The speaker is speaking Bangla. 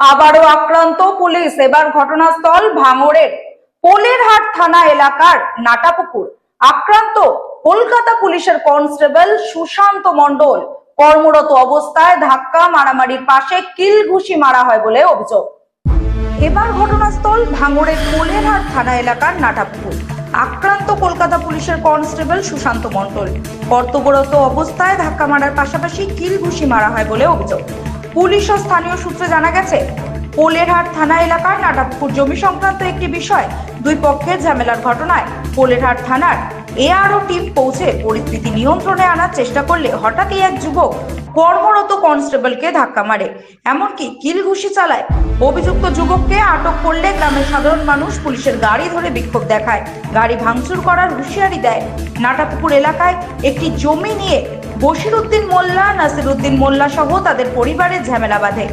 আবারও আক্রান্ত পুলিশ। এবার ঘটনাস্থল ভাঙড়ের পোলেরহাট থানা এলাকার নাটাপুকুর। আক্রান্ত কলকাতা পুলিশের কনস্টেবল সুশান্ত মণ্ডল কর্মরত অবস্থায় ধাক্কা মারামারির পাশে কিল ঘুষি মারা হয় বলে অভিযোগ। এবার ঘটনাস্থল ভাঙড়ের কোলেরহাট থানা এলাকার নাটাপুকুর। আক্রান্ত কলকাতা পুলিশের কনস্টেবল সুশান্ত মন্ডল কর্তব্যরত অবস্থায় ধাক্কা মারার পাশাপাশি কিল ঘুষি মারা হয় বলে অভিযোগ। পুলিশ ও স্থানীয় সূত্রে জানা গেছে, পোলেরহাট থানা এলাকার নাটাপুকুর জমি সংক্রান্ত একটি বিষয় দুই পক্ষের ঝামেলার ঘটনায় পোলেরহাট থানার এআরও টিম পৌঁছে পরিস্থিতি নিয়ন্ত্রণে আনার চেষ্টা করলে হঠাৎই এক যুবক কর্মরত কনস্টেবলকে ধাক্কা মারে। এমনকি কিল ঘুষি চালায়। অভিযুক্ত যুবককে আটক করলে গ্রামের সাধারণ মানুষ পুলিশের গাড়ি ধরে বিক্ষোভ দেখায়। গাড়ি ভাঙচুর করার হুঁশিয়ারি দেয়। নাটাপুকুর এলাকায় একটি জমি নিয়ে বশির উদ্দিন মোল্লা নাসির উদ্দিন মোল্লা সহ তাদের পরিবারের ঝামেলা বাঁধে।